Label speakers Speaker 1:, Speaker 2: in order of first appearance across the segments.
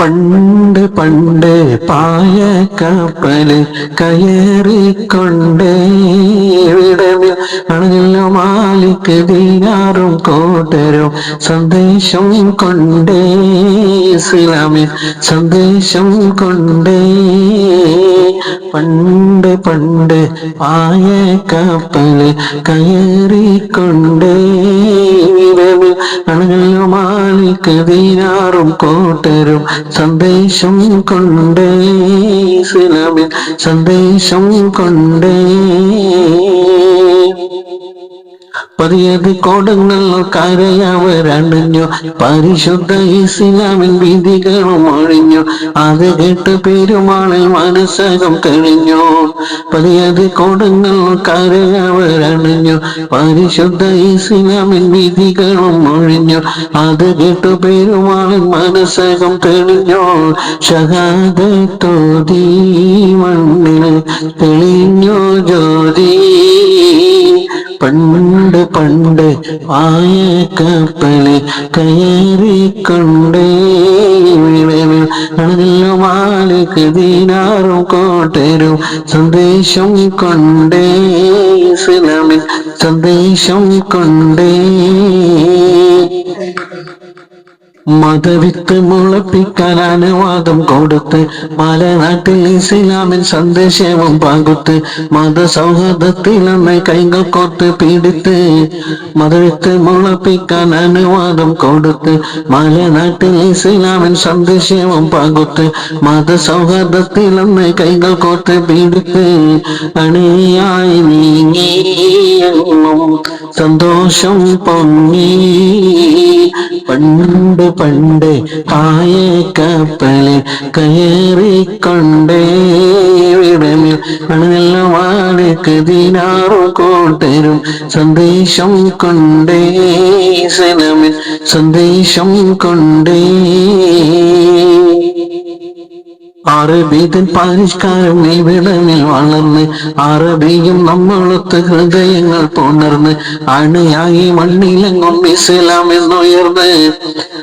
Speaker 1: പണ്ട് പണ്ട് പായ കപ്പൽ കയറിക്കൊണ്ടേ വിടവിൽ മാലിക്ക് ദീനാറും കോട്ടരും സന്ദേശം കൊണ്ടേ. ഇസ്ലാമിൽ സന്ദേശം കൊണ്ടേ. പണ്ട് പണ്ട് പായ കപ്പൽ കയറിക്കൊണ്ടേ. കോട്ടരും സന്ദേശം കൊണ്ടേ. ഇസ്ലാമിൽ സന്ദേശം കൊണ്ടേ. പതിയത് കോടങ്ങൾ കരയവരണിഞ്ഞു പരിശുദ്ധ ഇസ്ലാമിൻ വിധികളും ഒഴിഞ്ഞു അത് കേട്ട് പെരുമാളിൽ മനസ്സകം കഴിഞ്ഞു. പതിയത് കോടങ്ങൾ കരയവരണിഞ്ഞു പരിശുദ്ധ ഇസ്ലാമിൻ വിധികളും ഒഴിഞ്ഞു അത് കേട്ട് പെരുമാളിൽ മനസ്സകം തെളിഞ്ഞു. ഷഹാദത്തോതി മണ്ണിൽ തെളിഞ്ഞു ജ്യോതി. പണ്ട് പണ്ട് ആയ കപ്പൽ കയറിക്കൊണ്ടേ വിളവിൽ കോട്ടരും സന്ദേശം കൊണ്ടേ ഇസ്ലാമിൽ സന്ദേശം കൊണ്ടേ മതവിത്ത് മുളപ്പിക്കാൻ അനുവാദം കൊടുത്ത്. മലനാട്ടിൽ ഇസ്ലാമിൻ സന്ദേശവും പകുത്ത്. മതസൗഹൃദത്തിൽ നമ്മെ കൈകൾ കോർത്ത് പീഡിത്ത്. മതവിത്ത് മുളപ്പിക്കാൻ അനുവാദം കൊടുത്ത്. മലനാട്ടിൽ ഇസ്ലാമിൻ സന്ദേശവും പകുത്ത്. മതസൗഹൃദത്തിൽ നമ്മെ കൈകൾ കോർത്ത് പീഡിത്ത്. അണിയായി നീങ്ങി സന്തോഷം പൊങ്ങി. പണ്ട് പണ്ട് ആയ കപ്പലിൽ കയറിക്കൊണ്ടേ വിടമിൽ ദിനാറു കോട്ടരും സന്ദേശം കൊണ്ടേ. സനമിൽ സന്ദേശം കൊണ്ടേ. അറബിതൻ പരിഷ്കാരം ഇവിടമിൽ വളർന്ന് അറബിയും നമ്മളൊത്ത് ഹൃദയങ്ങൾ പുണർന്ന് അണയായി മണ്ണിലെങ്ങും ഇസ്ലാം എന്നുയർന്ന്.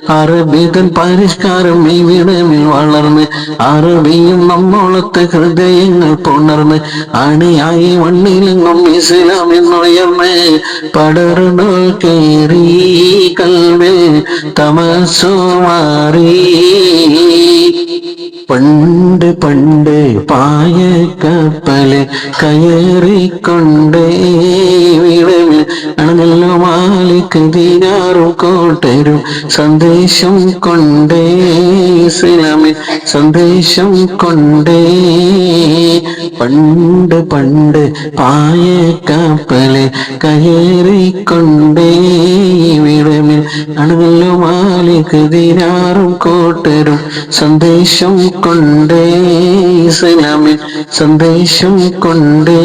Speaker 1: അറബിതൻ പരിഷ്കാരം ഇവിടമിൽ വളർന്ന് അറബിയും നമ്മളൊത്ത് ഹൃദയങ്ങൾ പുണർന്ന് അണയായി മണ്ണിലെങ്ങും ഇസ്ലാം എന്നുയർന്ന്. പടർന്നു കേറി കൽവേ തമസോ മാറി. പണ്ട് പണ്ട് പായ കപ്പൽ കയറിക്കൊണ്ടേ വിടവിൽ അണഞ്ഞല്ലോ മാലിക്ക് ദീനാറും കോട്ടരും സന്ദേശം കൊണ്ടേ ഇസ്ലാമിൽ സന്ദേശം കൊണ്ടേ. പണ്ട് പണ്ട് പായ കപ്പൽ കയറിക്കൊണ്ടേ വിളവിൽ അണഞ്ഞല്ലോ കൂട്ടരും കോട്ടരും സന്ദേശം കൊണ്ടേ ഇസ്ലാമിൽ സന്ദേശം കൊണ്ടേ.